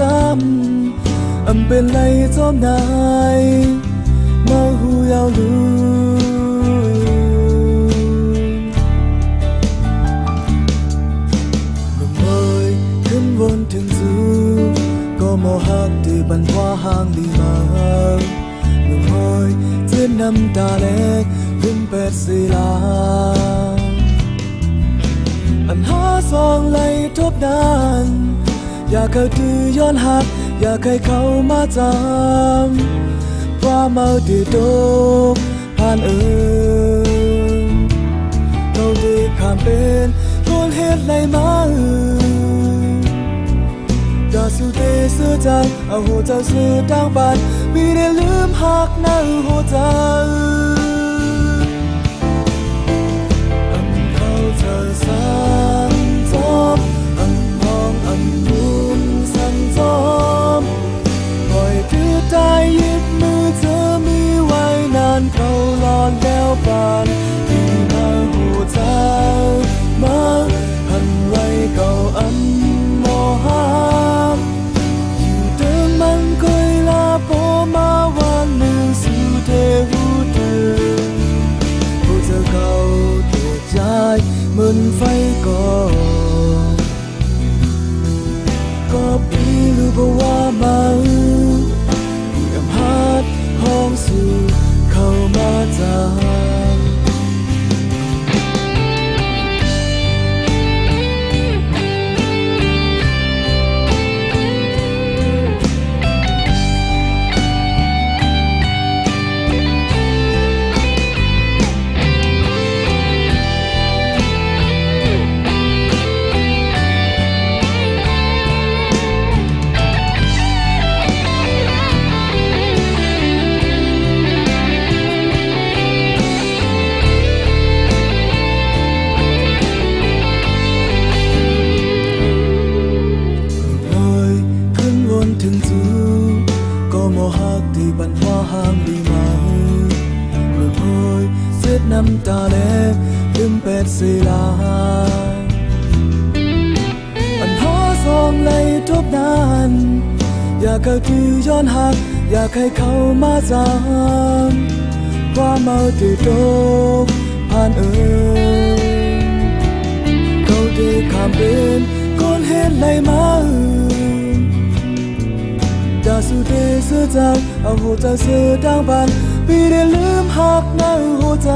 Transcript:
จำอำเป็นไรจอมนายมาหูยาวลูลมเอยขึ้นวนถึงสูก็มอหั อยากเป็ดสีลาอันหาสองไหลทบดานอย้อนหัก อยากให้เขามาจำว่าเมาตีตกผ่านเอิงเราดีข้ามเป็นคนเหตุไรมาเอิงจะสู้เตซื้อจังเอาหัวใจซื้อดังบันมีได้ลืมหักนั่งหัวใจ น้ำตาแลลืมเป็ดสีลาอันหาสองไหลทบนาน อยากเขาที่ย้อนหัก อยากให้เขามาจำความเมาที่ตกผ่านเอิงเขาได้ข้ามเป็นคนเห็นไหลมาจะสู้เทเสื้อจังเอาหัวใจเสื้อดังบัน ปีได้ลืมหักในหัวใจ